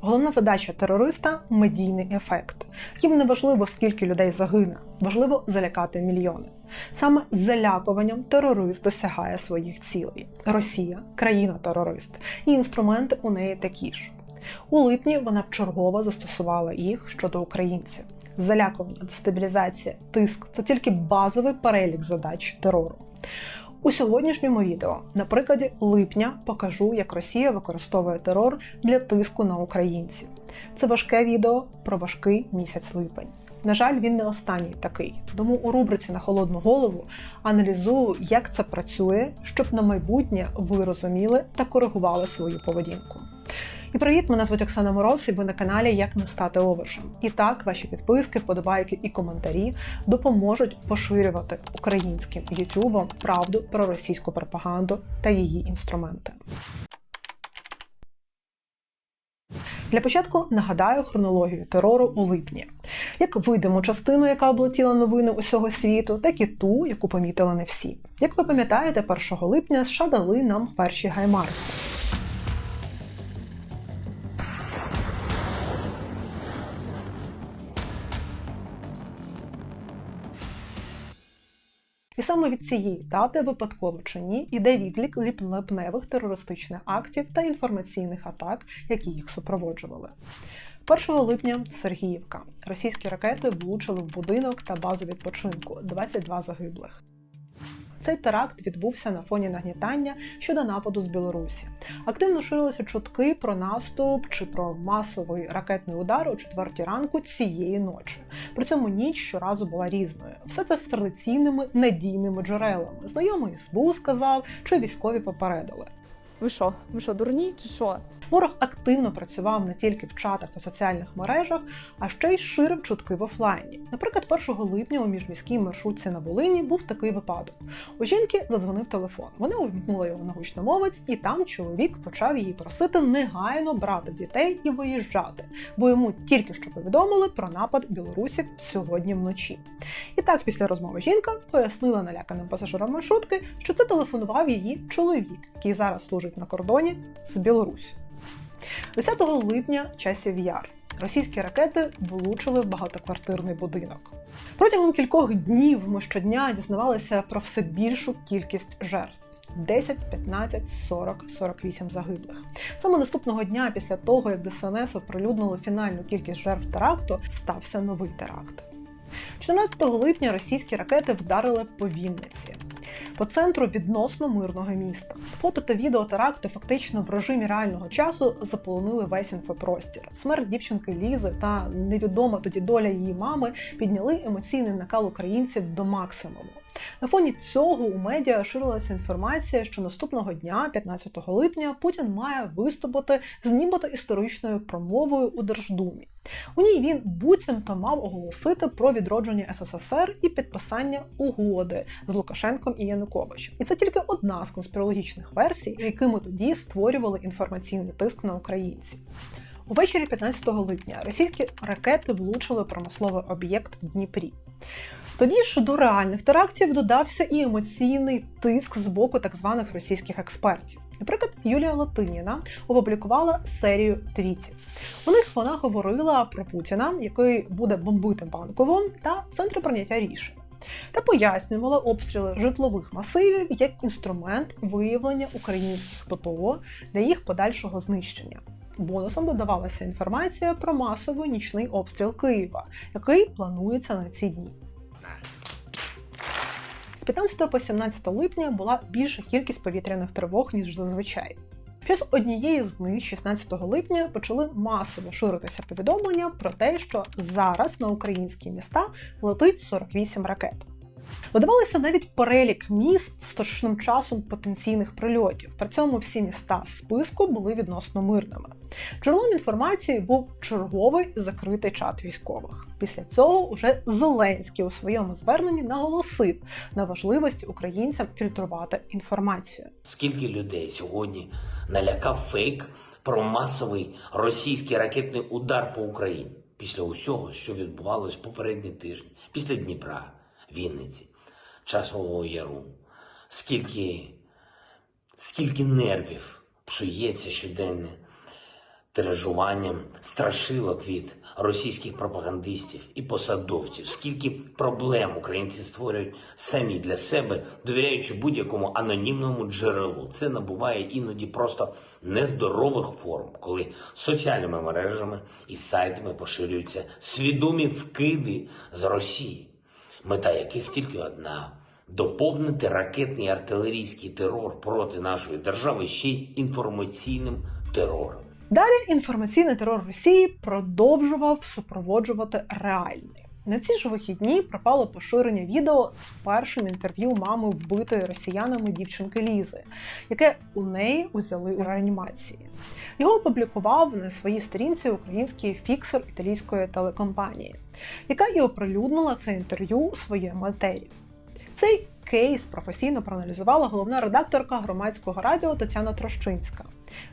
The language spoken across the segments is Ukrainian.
Головна задача терориста медійний ефект. Їм не важливо, скільки людей загине, важливо залякати мільйони. Саме залякуванням терорист досягає своїх цілей. Росія країна-терорист, і інструменти у неї такі ж. У липні вона вчергово застосувала їх щодо українців. Залякування, дестабілізація, тиск це тільки базовий перелік задач терору. У сьогоднішньому відео, на прикладі липня, покажу, як Росія використовує терор для тиску на українців. Це важке відео про важкий місяць липень. На жаль, він не останній такий. Тому у рубриці на холодну голову аналізую, як це працює, щоб на майбутнє ви розуміли та коригували свою поведінку. І привіт, мене звуть Оксана Мороз, і ви на каналі Як не стати овершем. І так, ваші підписки, вподобайки і коментарі допоможуть поширювати українським ютубом правду про російську пропаганду та її інструменти. Для початку нагадаю хронологію терору у липні, як видиму частину, яка облетіла новини усього світу, так і ту, яку помітили не всі. Як ви пам'ятаєте, 1 липня США дали нам перші гаймарси. І саме від цієї дати, випадково чи ні, іде відлік ліпневих терористичних актів та інформаційних атак, які їх супроводжували. 1 липня Сергіївка. Російські ракети влучили в будинок та базу відпочинку 22 загиблих. Цей теракт відбувся на фоні нагнітання щодо нападу з Білорусі. Активно ширилися чутки про наступ чи про масовий ракетний удар о четвертій ранку цієї ночі. При цьому ніч щоразу була різною. Все це з традиційними надійними джерелами. Знайомий СБУ сказав, чи військові попередили. Ви що? Ви що, дурні чи що? Ворог активно працював не тільки в чатах та соціальних мережах, а ще й ширив чутки в офлайні. Наприклад, 1 липня у міжміській маршрутці на Волині був такий випадок. У жінки задзвонив телефон. Вона увімкнула його на гучномовець, і там чоловік почав її просити негайно брати дітей і виїжджати, бо йому тільки що повідомили про напад білорусів сьогодні вночі. І так, після розмови жінка пояснила наляканим пасажирам маршрутки, що це телефонував її чоловік, який зараз служить на кордоні з Білорусі. 10 липня часів яр. Російські ракети влучили в багатоквартирний будинок. Протягом кількох днів ми щодня дізнавалися про все більшу кількість жертв. 10, 15, 40, 48 загиблих. Саме наступного дня, після того як ДСНС оприлюднили фінальну кількість жертв теракту, стався новий теракт. 14 липня російські ракети вдарили по Вінниці, по центру відносно мирного міста. Фото та відео теракту фактично в режимі реального часу заполонили весь інфопростір. Смерть дівчинки Лізи та невідома тоді доля її мами підняли емоційний накал українців до максимуму. На фоні цього у медіа ширилася інформація, що наступного дня, 15 липня, Путін має виступити з нібито історичною промовою у Держдумі. У ній він буцімто мав оголосити про відродження СССР і підписання угоди з Лукашенком і Януковичем. І це тільки одна з конспірологічних версій, якими тоді створювали інформаційний тиск на українців. Увечері 15 липня російські ракети влучили промисловий об'єкт в Дніпрі. Тоді ж до реальних терактів додався і емоційний тиск з боку так званих російських експертів. Наприклад, Юлія Латиніна опублікувала серію твітів. У них вона говорила про Путіна, який буде бомбити банкову та центри прийняття рішень. Та пояснювала обстріли житлових масивів як інструмент виявлення українських ППО для їх подальшого знищення. Бонусом додавалася інформація про масовий нічний обстріл Києва, який планується на ці дні. З 15 по 17 липня була більша кількість повітряних тривог, ніж зазвичай. Після однієї з них, 16 липня, почали масово ширитися повідомлення про те, що зараз на українські міста летить 48 ракет. Додавалися навіть перелік міст з точним часом потенційних прильотів. При цьому всі міста списку були відносно мирними. Джерелом інформації був черговий закритий чат військових. Після цього уже Зеленський у своєму зверненні наголосив на важливості українцям фільтрувати інформацію. Скільки людей сьогодні налякав фейк про масовий російський ракетний удар по Україні після усього, що відбувалось попередній тиждень, після Дніпра, Вінниці, Часового Яру. Скільки, скільки нервів псується щоденне тиражуванням страшилок від російських пропагандистів і посадовців, скільки проблем українці створюють самі для себе, довіряючи будь-якому анонімному джерелу. Це набуває іноді просто нездорових форм, коли соціальними мережами і сайтами поширюються свідомі вкиди з Росії, мета яких тільки одна. Доповнити ракетний артилерійський терор проти нашої держави ще й інформаційним терором. Далі інформаційний терор Росії продовжував супроводжувати реальний. На ці ж вихідні пропало поширення відео з першим інтерв'ю мами вбитої росіянами дівчинки Лізи, яке у неї узяли у реанімації. Його опублікував на своїй сторінці український фіксер італійської телекомпанії, яка і оприлюднила це інтерв'ю у своєму етері. Цей кейс професійно проаналізувала головна редакторка громадського радіо Тетяна Трощинська.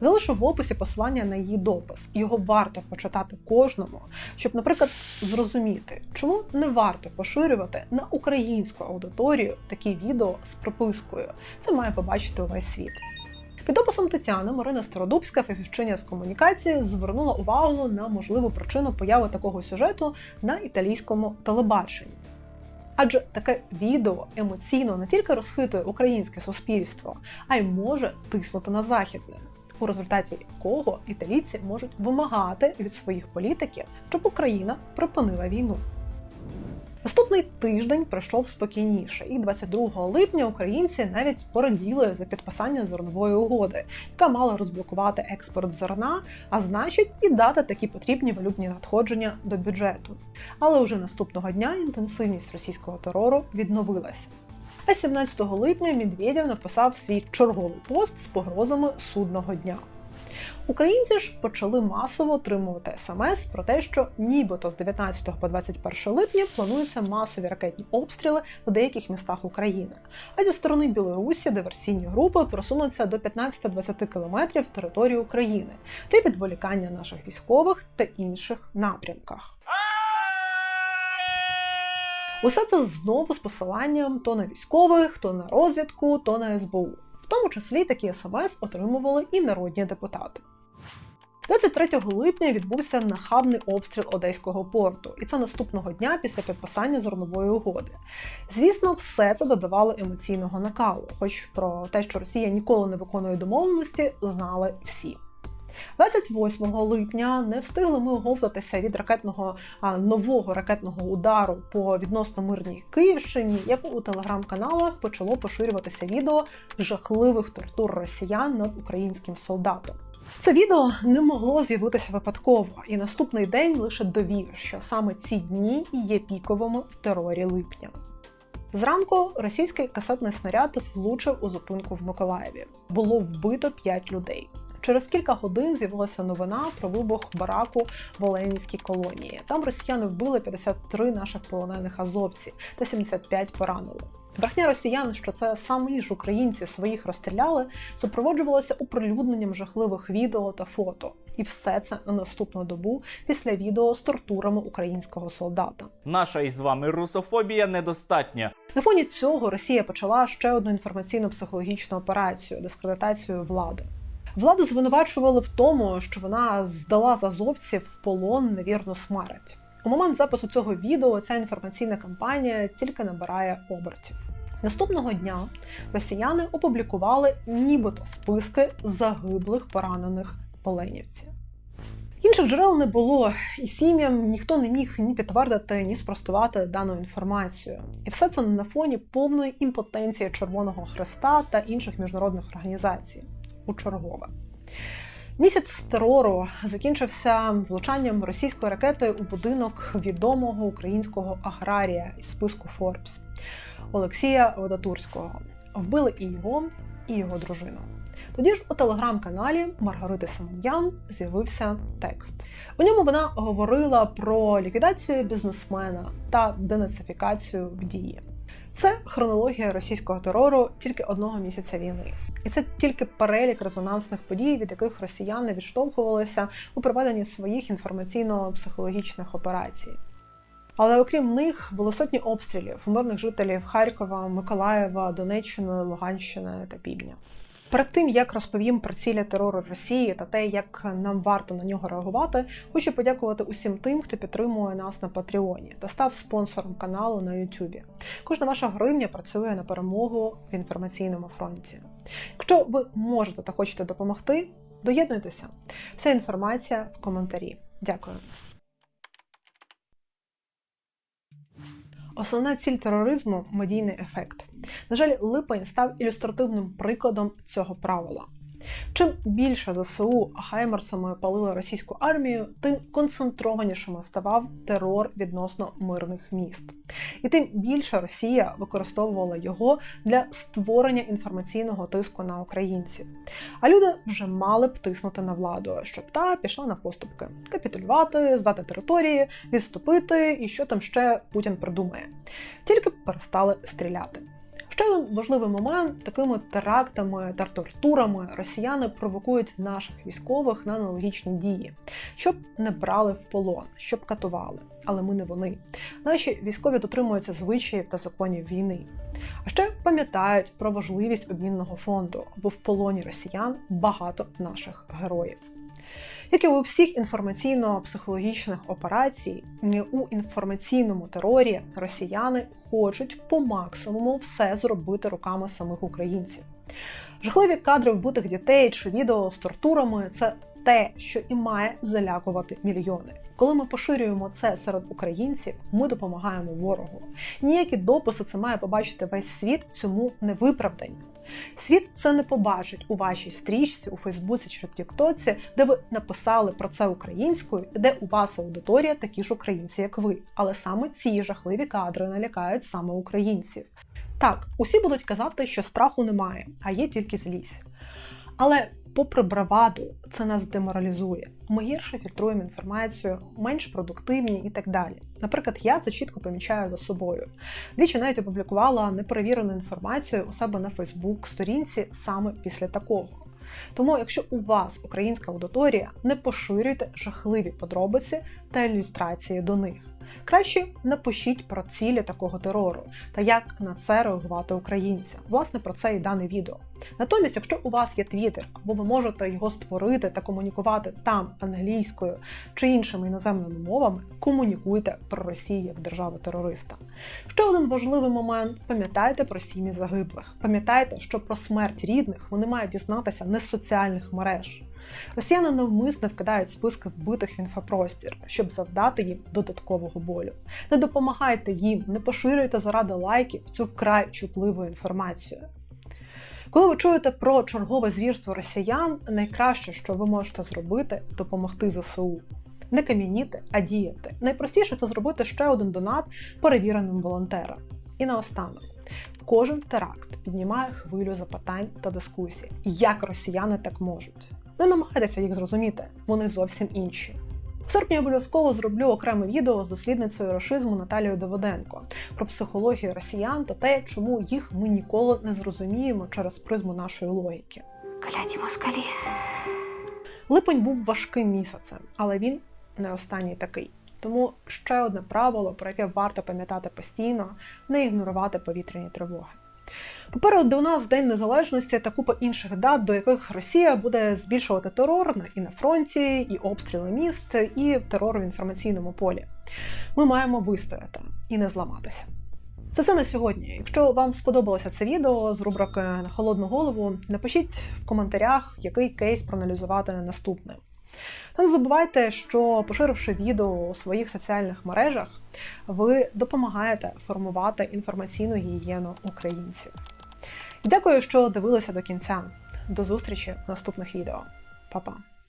Залишу в описі посилання на її допис. Його варто почитати кожному, щоб, наприклад, зрозуміти, чому не варто поширювати на українську аудиторію такі відео з припискою. Це має побачити увесь світ. Під описом Тетяни Марина Стародубська, фахівчиня з комунікації, звернула увагу на можливу причину появи такого сюжету на італійському телебаченні. Адже таке відео емоційно не тільки розхитує українське суспільство, а й може тиснути на західне, у результаті якого італійці можуть вимагати від своїх політиків, щоб Україна припинила війну. Наступний тиждень пройшов спокійніше, і 22 липня українці навіть пораділи за підписання зернової угоди, яка мала розблокувати експорт зерна, а значить і дати такі потрібні валютні надходження до бюджету. Але вже наступного дня інтенсивність російського терору відновилася. А 17 липня Медведєв написав свій черговий пост з погрозами судного дня. Українці ж почали масово отримувати смс про те, що нібито з 19 по 21 липня плануються масові ракетні обстріли в деяких містах України. А зі сторони Білорусі диверсійні групи просунуться до 15-20 кілометрів території України для відволікання наших військових та інших напрямках. Усе це знову з посиланням то на військових, то на розвідку, то на СБУ. В тому числі такі смс отримували і народні депутати. 23 липня відбувся нахабний обстріл одеського порту, і це наступного дня після підписання зернової угоди. Звісно, все це додавало емоційного накалу, хоч про те, що Росія ніколи не виконує домовленості, знали всі. 28 липня не встигли ми оговтатися від ракетного нового ракетного удару по відносно мирній Київщині, як у телеграм-каналах почало поширюватися відео жахливих тортур росіян над українським солдатом. Це відео не могло з'явитися випадково, і наступний день лише довів, що саме ці дні є піковими в терорі липня. Зранку російський касетний снаряд влучив у зупинку в Миколаєві. Було вбито 5 людей. Через кілька годин з'явилася новина про вибух бараку в Оленівській колонії. Там росіяни вбили 53 наших полонених азовці та 75 поранили. Брехня росіян, що це самі ж українці своїх розстріляли, супроводжувалася оприлюдненням жахливих відео та фото. І все це на наступну добу після відео з тортурами українського солдата. Наша із вами русофобія недостатня. На фоні цього Росія почала ще одну інформаційно-психологічну операцію дискредитацію влади. Владу звинувачували в тому, що вона здала з азовців в полон невірну смерть. У момент запису цього відео ця інформаційна кампанія тільки набирає обертів. Наступного дня росіяни опублікували нібито списки загиблих поранених поленівців. Інших джерел не було, і сім'ям ніхто не міг ні підтвердити, ні спростувати дану інформацію. І все це на фоні повної імпотенції Червоного Хреста та інших міжнародних організацій у чергове. Місяць терору закінчився влучанням російської ракети у будинок відомого українського аграрія із списку Forbes Олексія Водотурського. Вбили і його, і його дружину. Тоді ж у телеграм-каналі Маргарити Самонян з'явився текст. У ньому вона говорила про ліквідацію бізнесмена та денацифікацію в дії. Це хронологія російського терору тільки одного місяця війни, і це тільки перелік резонансних подій, від яких росіяни відштовхувалися у проведенні своїх інформаційно-психологічних операцій. Але окрім них було сотні обстрілів мирних жителів Харкова, Миколаєва, Донеччини, Луганщини та Півдня. Перед тим як розповім про цілі терору Росії та те, як нам варто на нього реагувати, хочу подякувати усім тим, хто підтримує нас на Патреоні та став спонсором каналу на Ютубі. Кожна ваша гривня працює на перемогу в інформаційному фронті. Якщо ви можете та хочете допомогти, доєднуйтеся. Вся інформація в коментарі. Дякую. Основна ціль тероризму медійний ефект. На жаль, липень став ілюстративним прикладом цього правила. Чим більше ЗСУ хаймерсами палили російську армію, тим концентрованішим ставав терор відносно мирних міст. І тим більше Росія використовувала його для створення інформаційного тиску на українців. А люди вже мали б тиснути на владу, щоб та пішла на поступки, капітулювати, здати території, відступити і що там ще Путін придумає. Тільки перестали стріляти. Ще один важливий момент: такими терактами та тортурами росіяни провокують наших військових на аналогічні дії, щоб не брали в полон, щоб катували. Але ми не вони. Наші військові дотримуються звичаїв та законів війни. А ще пам'ятають про важливість обмінного фонду, бо в полоні росіян багато наших героїв. Як і у всіх інформаційно-психологічних операцій, у інформаційному терорі росіяни хочуть по максимуму все зробити руками самих українців. Жахливі кадри вбитих дітей чи відео з тортурами це те, що і має залякувати мільйони. Коли ми поширюємо це серед українців, ми допомагаємо ворогу. Ніякі дописи це має побачити весь світ цьому не виправдання. Світ це не побачить у вашій стрічці у Фейсбуці чи Тіктоці, де ви написали про це українською, де у вас аудиторія такі ж українці, як ви. Але саме ці жахливі кадри налякають саме українців. Так, усі будуть казати, що страху немає, а є тільки злість. Але попри браваду, це нас деморалізує. Ми гірше фільтруємо інформацію, менш продуктивні і так далі. Наприклад, я це чітко помічаю за собою. Двічі навіть опублікувала неперевірену інформацію у себе на Фейсбук-сторінці саме після такого. Тому, якщо у вас українська аудиторія, не поширюйте жахливі подробиці та ілюстрації до них. Краще напишіть про цілі такого терору та як на це реагувати українцям. Власне, про це і дане відео. Натомість, якщо у вас є Твіттер, або ви можете його створити та комунікувати там англійською чи іншими іноземними мовами, комунікуйте про Росію як державу-терориста. Ще один важливий момент: пам'ятайте про сім'ї загиблих. Пам'ятайте, що про смерть рідних вони мають дізнатися не з соціальних мереж. Росіяни навмисно вкидають списки вбитих в інфопростір, щоб завдати їм додаткового болю. Не допомагайте їм, не поширюйте заради лайків цю вкрай чутливу інформацію. Коли ви чуєте про чергове звірство росіян, найкраще, що ви можете зробити, допомогти ЗСУ. Не кам'яніти, а діяти. Найпростіше це зробити ще один донат перевіреним волонтерам. І наостанок. Кожен теракт піднімає хвилю запитань та дискусій. Як росіяни так можуть? Не намагайтеся їх зрозуміти, вони зовсім інші. В серпні обов'язково зроблю окреме відео з дослідницею рашизму Наталією Давиденко про психологію росіян та те, чому їх ми ніколи не зрозуміємо через призму нашої логіки. Кляті москалі. Липень був важким місяцем, але він не останній такий. Тому ще одне правило, про яке варто пам'ятати постійно, не ігнорувати повітряні тривоги. Попереду у нас День Незалежності та купа інших дат, до яких Росія буде збільшувати терор і на фронті, і обстріли міст, і терор в інформаційному полі. Ми маємо вистояти і не зламатися. Це все на сьогодні. Якщо вам сподобалося це відео з рубрики на холодну голову, напишіть в коментарях, який кейс проаналізувати наступним. Та не забувайте, що поширивши відео у своїх соціальних мережах, ви допомагаєте формувати інформаційну гігієну українців. Дякую, що дивилися до кінця. До зустрічі в наступних відео. Па-па!